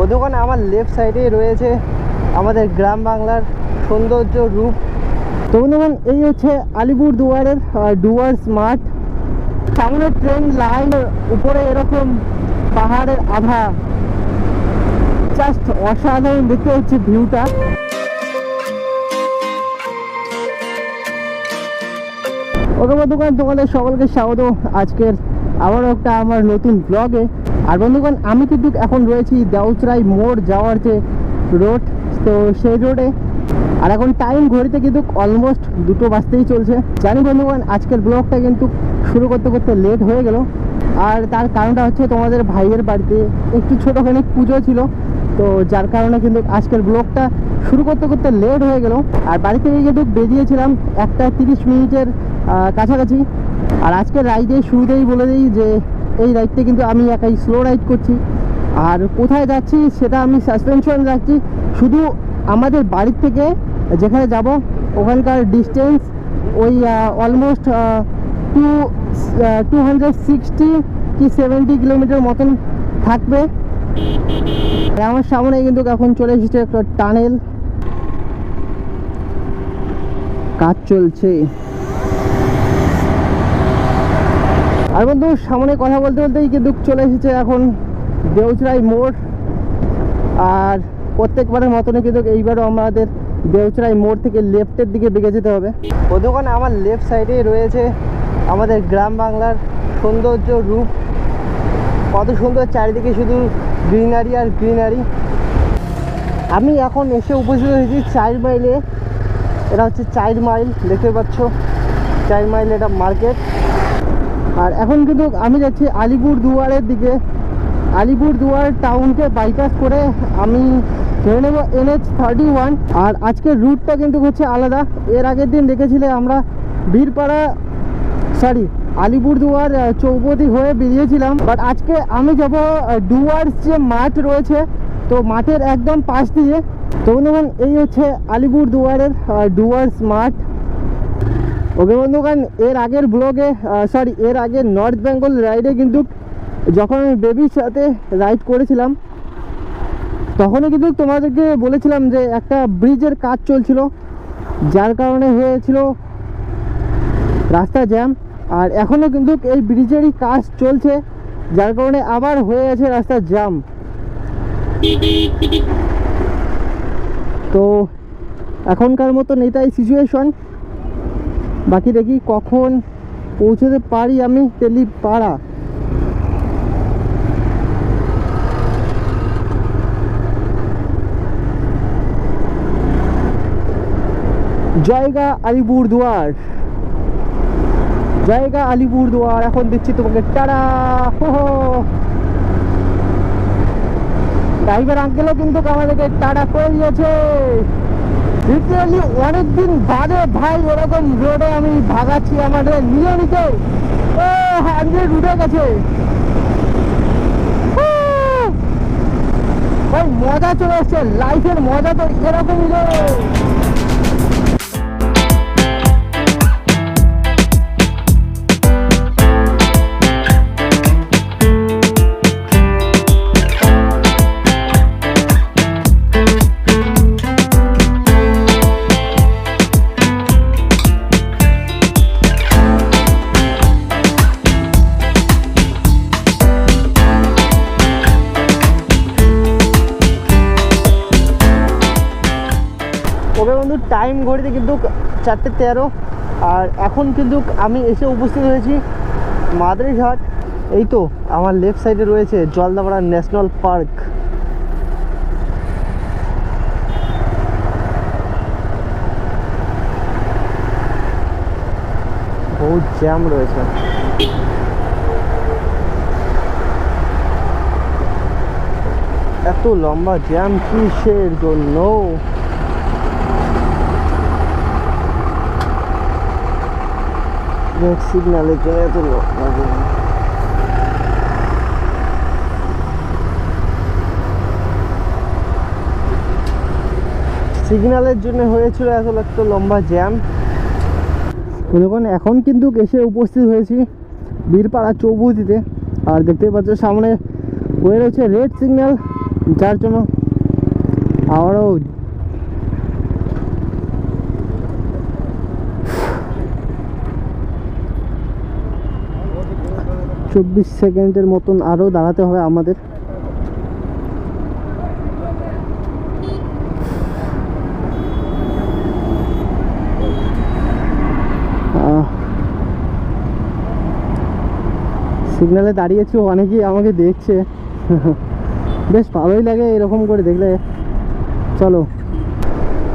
ও দোকানে আমার লেফট সাইডেই রয়েছে আমাদের গ্রাম বাংলার সৌন্দর্য রূপ। তো বন্ধুগণ, এই হচ্ছে আলিপুর দুয়ারের ডুয়ার্স মাঠ সামনে ট্রেন লাইন উপরে এরকম পাহাড়ের আভা। জাস্ট অসাধারণ দেখতে হচ্ছে ভিউটা ওকে বন্ধুগণ তোমাদের সকলকে স্বাগত। আজকের আবারও একটা আমার নতুন ব্লগে আর বন্ধুগণ, আমি কিন্তু এখন রয়েছি দেউচরাই মোড় যাওয়ার যে রোড, তো সেই রোডে। আর এখন টাইম ঘড়িতে কিন্তু অলমোস্ট দুটো বাজতেই চলছে। জানি বন্ধুগণ, আজকের ব্লগটা কিন্তু শুরু করতে করতে লেট হয়ে গেল। আর তার কারণটা হচ্ছে তোমাদের ভাইয়ের বাড়িতে একটু ছোটোখানি পুজো ছিল। তো যার কারণে কিন্তু আজকের ব্লগটা শুরু করতে করতে লেট হয়ে গেল। আর বাড়ি থেকে কিন্তু বেরিয়েছিলাম একটা তিরিশ মিনিটের কাছাকাছি। আর আজকের রাইডে শুরুতেই বলে দিই যে এই রাইডটা কিন্তু আমি একাই স্লো রাইড করছি। আর কোথায় যাচ্ছি সেটা আমি সাসপেনশন রাখছি। শুধু আমাদের বাড়ির থেকে যেখানে যাব, ওখানকার ডিস্টেন্স ওই almost two two hundred sixty কি সেভেন্টি কিলোমিটার মতন থাকবে। আমার সামনে কিন্তু এখন চলে এসেছে একটা টানেল কাজ চলছে। আর বন্ধু, সামনে কথা বলতে বলতেই কিন্তু চলে এসেছে এখন দেউচরাই মোড়। আর প্রত্যেকবারের মতনই কিন্তু এইবারও আমাদের দেউচরাই মোড় থেকে লেফটের দিকে বেগে যেতে হবে। ও দোকানে আমার লেফট সাইডেই রয়েছে আমাদের গ্রাম বাংলার সৌন্দর্য রূপ। কত সুন্দর চারিদিকে শুধু গ্রিনারি আর গ্রিনারি। আমি এখন এসে উপস্থিত হয়েছি চার মাইলে এটা হচ্ছে চার মাইল দেখতে পাচ্ছ? চার মাইল এটা মার্কেট আর এখন কিন্তু আমি যাচ্ছি আলিপুর দুয়ারের দিকে। আলিপুর দুয়ার টাউনকে বাইপাস করে আমি ধরে নেব এনএচ থার্টি ওয়ান আর আজকের রুটটা কিন্তু হচ্ছে আলাদা। এর আগের দিন দেখেছিলে আমরা বীরপাড়া সরি আলিপুরদুয়ার চৌপতি হয়ে বেরিয়েছিলাম। বাট আজকে আমি যাব ডুয়ার্স যে মাঠ রয়েছে, তো মাঠের একদম পাশ দিয়ে। তো এই হচ্ছে আলিপুরদুয়ারের ডুয়ার্স মাঠ। ওকে বন্ধুগণ, এর আগের ব্লগে সরি এর আগে নর্থ বেঙ্গল রাইডে কিন্তু যখন আমি বেবির সাথে রাইড করেছিলাম, তখনই কিন্তু তোমাদেরকে বলেছিলাম যে একটা ব্রিজের কাজ চলছিল, যার কারণে হয়েছিল রাস্তা জ্যাম আর এখনও কিন্তু এই ব্রিজেরই কাজ চলছে, যার কারণে আবার হয়ে আছে রাস্তা জ্যাম তো এখনকার মতন এটাই সিচুয়েশন বাকি দেখি কখন পৌঁছতে পারি আমি তেলিপাড়া। জায়গা আলিপুর দুয়ার জায়গা আলিপুর দুয়ার এখন দিচ্ছি তোমাকে হো হো। ড্রাইভার আঙ্কেলও কিন্তু আমাদেরকে টাটা করে দিয়েছে। লিটারালি অনেকদিন বাদে ভাই, ওরকম রোডে আমি ভাগাচ্ছি আমাদের নিয়মিত। ও হান্ড্রেড উঠে গেছে! ভাই, মজা চলে আসছে লাইফের মজা তো এরকমই রে টাইম ঘড়িতে কিন্তু চারটে তেরো। আর এখন কিন্তু আমি এসে উপস্থিত হয়েছি মাদারিঘাট এই তো আমার লেফট সাইডে রয়েছে জলদাপাড়া ন্যাশনাল পার্ক বহুত জ্যাম রয়েছে। এত লম্বা জ্যাম কিসের জন্য? রেড জন্য এত সিগন্যালের জন্য হয়েছিল এত একটা লম্বা জ্যাম দেখুন, এখন কিন্তু এসে উপস্থিত হয়েছি বীরপাড়া চৌবুতিতে। আর দেখতেই পাচ্ছ, সামনে হয়ে রয়েছে রেড সিগন্যাল যার জন্য আমারও চব্বিশ সেকেন্ডের মতন আরও দাঁড়াতে হবে আমাদের। সিগনালে দাঁড়িয়েছি, অনেকেই আমাকে দেখছে। বেশ ভালোই লাগে এরকম করে দেখলে। চলো।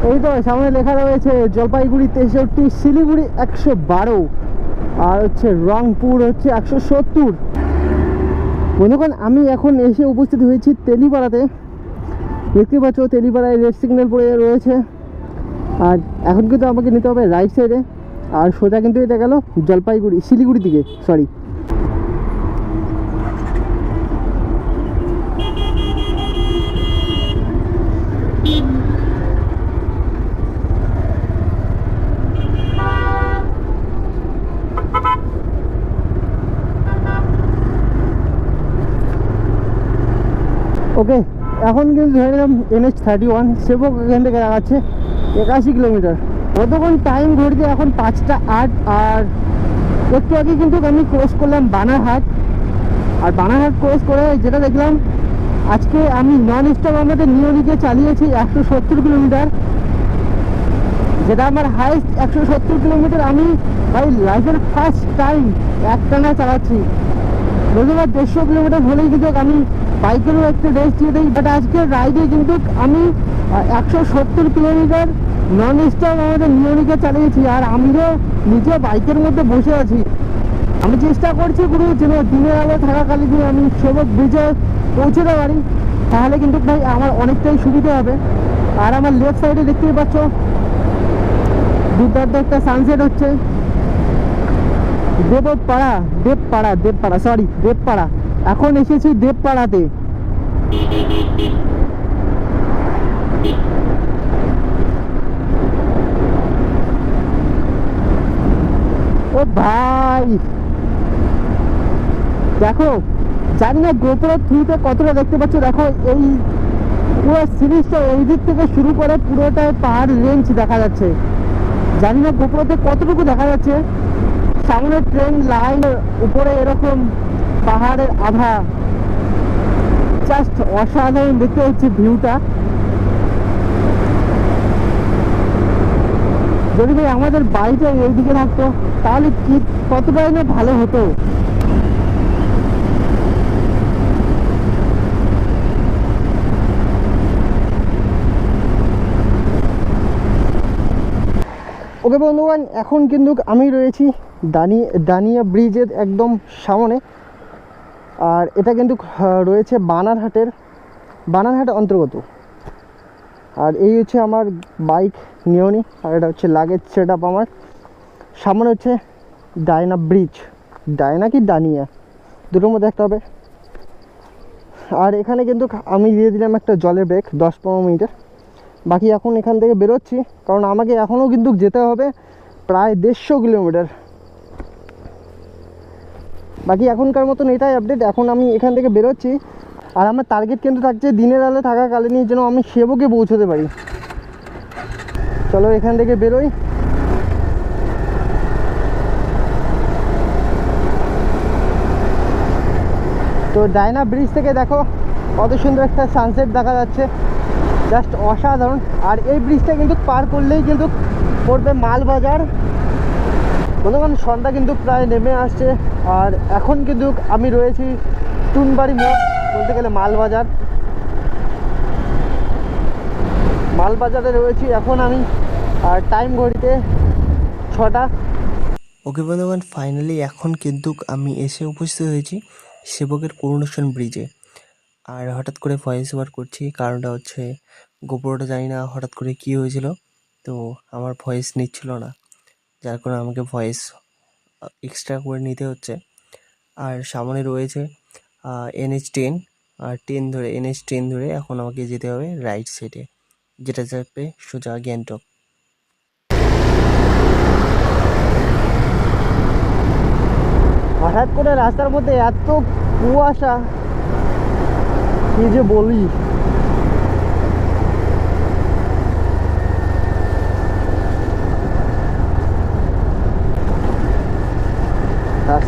এই তো, সামনে লেখা রয়েছে, জলপাইগুড়ি তেষট্টি, শিলিগুড়ি একশো বারো। আর হচ্ছে রংপুর হচ্ছে একশো সত্তর। বন্ধুগণ আমি এখন এসে উপস্থিত হয়েছি তেলিপাড়াতে। দেখতে পাচ্ছ তেলিপাড়ায় রেড সিগন্যাল পড়ে রয়েছে। আর এখন কিন্তু আমাকে নিতে হবে রাইট সাইডে আর সোজা কিন্তু এটা গেল জলপাইগুড়ি শিলিগুড়ি দিকে সরি ওকে, এখন কিন্তু ধরে নিলাম এনএচ থার্টি ওয়ান, সেবক এখান থেকে দেখাচ্ছে একাশি কিলোমিটার। কতক্ষণ টাইম ঘড়িতে? এখন পাঁচটা আট, আর একটু আগে কিন্তু আমি ক্রস করলাম বানারহাট। আর বানারহাট ক্রস করে যেটা দেখলাম, আজকে আমি নন স্টপ আমাদের নিয়মিকে চালিয়েছি একশো সত্তর কিলোমিটার। যেটা আমার হাইস্ট একশো সত্তর কিলোমিটার আমি ভাই লাইফের ফার্স্ট টাইম একটানা চালাচ্ছি। রবিবার দেড়শো কিলোমিটার হলেই কিন্তু আমি বাইকেরও একটু রেস্ট দিয়ে দিই বাট আজকের রাইডে কিন্তু আমি একশো সত্তর কিলোমিটার নন স্টপ আমাদের নিয়মিকে চালিয়েছি, আর আমিও নিজে বাইকের মধ্যে বসে আছি। আমি চেষ্টা করছি পুরো যেন দিনের আলো থাকাকালীন আমি সেবক ব্রিজে পৌঁছতে পারি, তাহলে কিন্তু ভাই আমার অনেকটাই সুবিধা হবে। আর আমার লেফট সাইডে দেখতেই পাচ্ছ দুর্দান্ত একটা সানসেট হচ্ছে। দেবপাড়া দেবপাড়া দেবপাড়া সরি দেবপাড়া। এখন এসেছি দেবপাড়াতে। ও ভাই। দেখো, জানি না গোপুর থ্রিতে কতটা দেখতে পাচ্ছ। দেখো, এই পুরো সিরিজটা এই দিক থেকে শুরু করে পুরোটাই পাহাড় রেঞ্জ দেখা যাচ্ছে। জানি না গোপুরতে কতটুকু দেখা যাচ্ছে। সামনে ট্রেন লাইন উপরে এরকম পাহাড়ের আভা। জাস্ট অসাধারণ দেখতে হচ্ছে ভিউটা। যদি ভাই আমাদের বাড়িটা এইদিকে থাকতো, তাহলে কি কতটাই না ভালো হতো? ওকে বন্ধুগণ, এখন কিন্তু আমি রয়েছি দানি দানিয়া ব্রিজের একদম সামনে। আর এটা কিন্তু রয়েছে বানারহাটের, বানারহাট অন্তর্গত। আর এই হচ্ছে আমার বাইক নিয়নি, আর এটা হচ্ছে লাগেজ সেট আপ আমার। সামনে হচ্ছে ডায়না ব্রিজ ডায়না কি দানিয়া দুটোর মধ্যে একটা হবে। আর এখানে কিন্তু আমি দিয়ে দিলাম একটা জলের ব্রেক দশ পনেরো মিনিটের। বাকি এখন এখান থেকে বেরোচ্ছি, কারণ আমাকে এখনও কিন্তু যেতে হবে প্রায় দেড়শো কিলোমিটার। বাকি এখনকার মতন এটাই আপডেট এখন আমি এখান থেকে বেরোচ্ছি। আর আমার টার্গেট কিন্তু থাকছে দিনের আলো থাকাকালীনই যেন আমি সেবকে পৌঁছতে পারি। চলো এখান থেকে বেরোই। তো ডায়না ব্রিজ থেকে দেখো, কত সুন্দর একটা সানসেট দেখা যাচ্ছে। জাস্ট অসাধারণ। আর এই ব্রিজটা কিন্তু পার করলেই কিন্তু পড়বে মালবাজার। বন্ধুগণ, সন্ধ্যা কিন্তু প্রায় নেমে আসছে। আর এখন কিন্তু আমি রয়েছি টুনবাড়ি মোড়, বলতে গেলে মালবাজার। মালবাজারে রয়েছি এখন আমি, আর টাইম ঘড়িতে ছটা। ওকে বন্ধুগণ ফাইনালি এখন কিন্তু আমি এসে উপস্থিত হয়েছি সেবকের করুণাসন ব্রিজে আর হঠাৎ করে ভয়েস ওভার করছি, কারণটা হচ্ছে গোপরটা জানি না হঠাৎ করে কী হয়েছিল, তো আমার ভয়েস নিচ্ছিল না। যার কারণে আমাকে ভয়েস এক্সট্রা করে নিতে হচ্ছে। আর সামনে রয়েছে এনএইচ টেন আর টেন ধরে এনএইচ টেন ধরে এখন আমাকে যেতে হবে রাইট সাইডে যেটা যাবে সোজা গ্যাংটক। হঠাৎ করে রাস্তার মধ্যে এত কুয়াশা, কি যে বলি।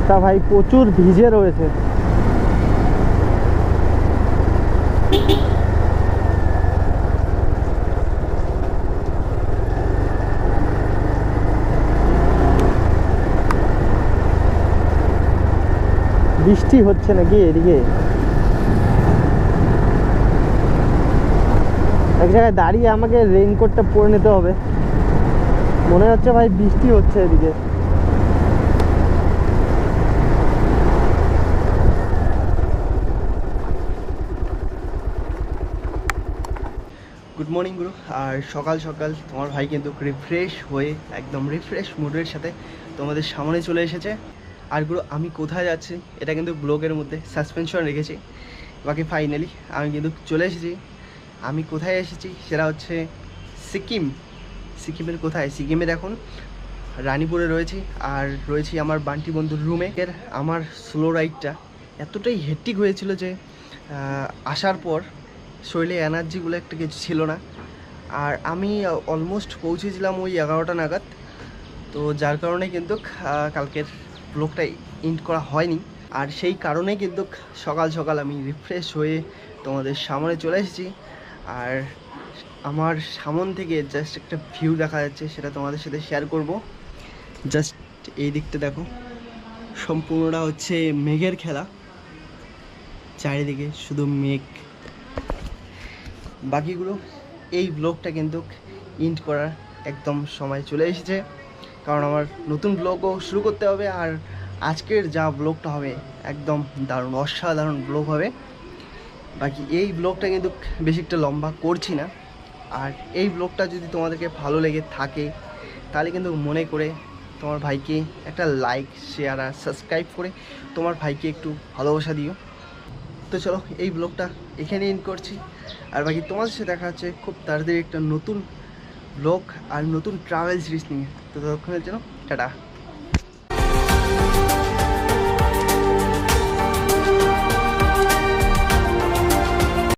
রাস্তা ভাই প্রচুর ভিজে রয়েছে। বৃষ্টি হচ্ছে নাকি এদিকে? এক জায়গায় দাঁড়িয়ে আমাকে রেইনকোটটা পরে নিতে হবে। মনে হচ্ছে ভাই বৃষ্টি হচ্ছে এদিকে। গুড মর্নিং গুরু আর সকাল সকাল তোমার ভাই কিন্তু রিফ্রেশ হয়ে একদম রিফ্রেশ মুডের সাথে তোমাদের সামনে চলে এসেছে। আর গুরু আমি কোথায় যাচ্ছি? এটা কিন্তু ব্লগের মধ্যে সাসপেনশন রেখেছি। বাকি ফাইনালি আমি কিন্তু চলে এসেছি। আমি কোথায় এসেছি? সেটা হচ্ছে সিকিম। সিকিমের কোথায়? সিকিমের এখন রানীপুরে রয়েছি। আর রয়েছি আমার বান্টি বন্ধুর রুমে এর আমার স্লো রাইডটা এতটাই হেট্টিক হয়েছিল যে আসার পর শরীরে এনার্জিগুলো একটা কিছু ছিল না। আর আমি অলমোস্ট পৌঁছেছিলাম ওই এগারোটা নাগাদ। তো যার কারণে কিন্তু কালকের ব্লগটা ইন্ড করা হয়নি। আর সেই কারণে কিন্তু সকাল সকাল আমি রিফ্রেশ হয়ে তোমাদের সামনে চলে এসেছি। আর আমার সামন থেকে জাস্ট একটা ভিউ দেখা যাচ্ছে, সেটা তোমাদের সাথে শেয়ার করব। জাস্ট এই দিকটা দেখো। সম্পূর্ণটা হচ্ছে মেঘের খেলা। চারিদিকে শুধু মেঘ। বাকিগুলো এই ব্লগটা কিন্তু ইন্ড করার একদম সময় চলে এসেছে। কারণ আমার নতুন ব্লগও শুরু করতে হবে আর আজকের যা ব্লগটা হবে একদম দারুণ, অসাধারণ ব্লগ হবে। বাকি এই ব্লগটা কিন্তু বেশি একটা লম্বা করছি না। আর এই ব্লগটা যদি তোমাদেরকে ভালো লেগে থাকে, তাহলে কিন্তু মনে করে তোমার ভাইকে একটা লাইক শেয়ার আর সাবস্ক্রাইব করে তোমার ভাইকে একটু ভালোবাসা দিও। তো চলো এই ব্লগটা এখানে এন্ড করছি। আর বাকি তোমাদের সাথে দেখা হচ্ছে খুব তাড়াতাড়ি একটা নতুন ব্লগ আর নতুন ট্রাভেল সিরিজ নিয়ে। তো ততক্ষণের জন্য, টাটা।